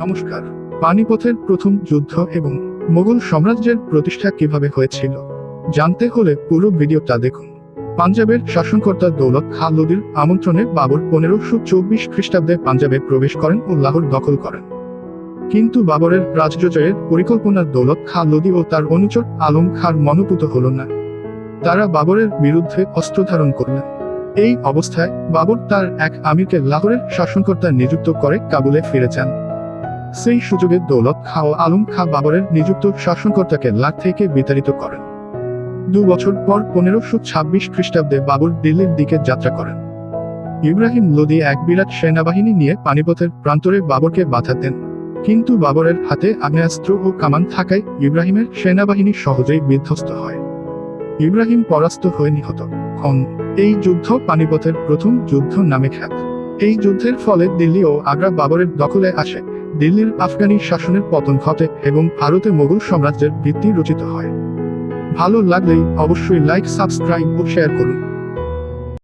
নমস্কার। পানিপথের প্রথম যুদ্ধ এবং মোগল সাম্রাজ্যের প্রতিষ্ঠা কীভাবে হয়েছিল, জানতে হলে পুরো ভিডিওটা দেখুন। পাঞ্জাবের শাসনকর্তা দৌলত খা লোদির আমন্ত্রণে বাবর পনেরোশো চব্বিশ খ্রিস্টাব্দে পাঞ্জাবে প্রবেশ করেন ও লাহোর দখল করেন। কিন্তু বাবরের রাজ্যজয়ের পরিকল্পনা দৌলত খা লোদি ও তার অনুচর আলম খার মনোপুত হল না। তারা বাবরের বিরুদ্ধে অস্ত্র ধারণ করলেন। এই অবস্থায় বাবর তার এক আমিরকে লাহোরের শাসনকর্তা নিযুক্ত করে কাবুলে ফিরে যান। সেই সুযোগে দৌলত খা ও আলম খা বাবরের নিযুক্ত শাসনকর্তাকে লাট থেকে বিতাড়িত করেন। দু বছর পর পনেরোশো ছাব্বিশ খ্রিস্টাব্দে বাবর দিল্লির দিকে যাত্রা করেন। ইব্রাহিম লোদি এক বিরাট সেনাবাহিনী নিয়ে পানিপথের প্রান্তরে বাবরকে বাধা দেন। কিন্তু বাবরের হাতে আগ্নেয়াস্ত্র ও কামান থাকায় ইব্রাহিমের সেনাবাহিনী সহজেই বিধ্বস্ত হয়। ইব্রাহিম পরাস্ত হয়ে নিহত হন। এই যুদ্ধ পানিপথের প্রথম যুদ্ধ নামে খ্যাত। এই যুদ্ধের ফলে দিল্লি ও আগ্রা বাবরের দখলে আসে। দিল্লির আফগানি শাসনের পতন ঘটে এবং ভারতে মোগল সাম্রাজ্যের ভিত্তি রচিত হয়। ভালো লাগলেই অবশ্যই লাইক সাবস্ক্রাইব ও শেয়ার করুন।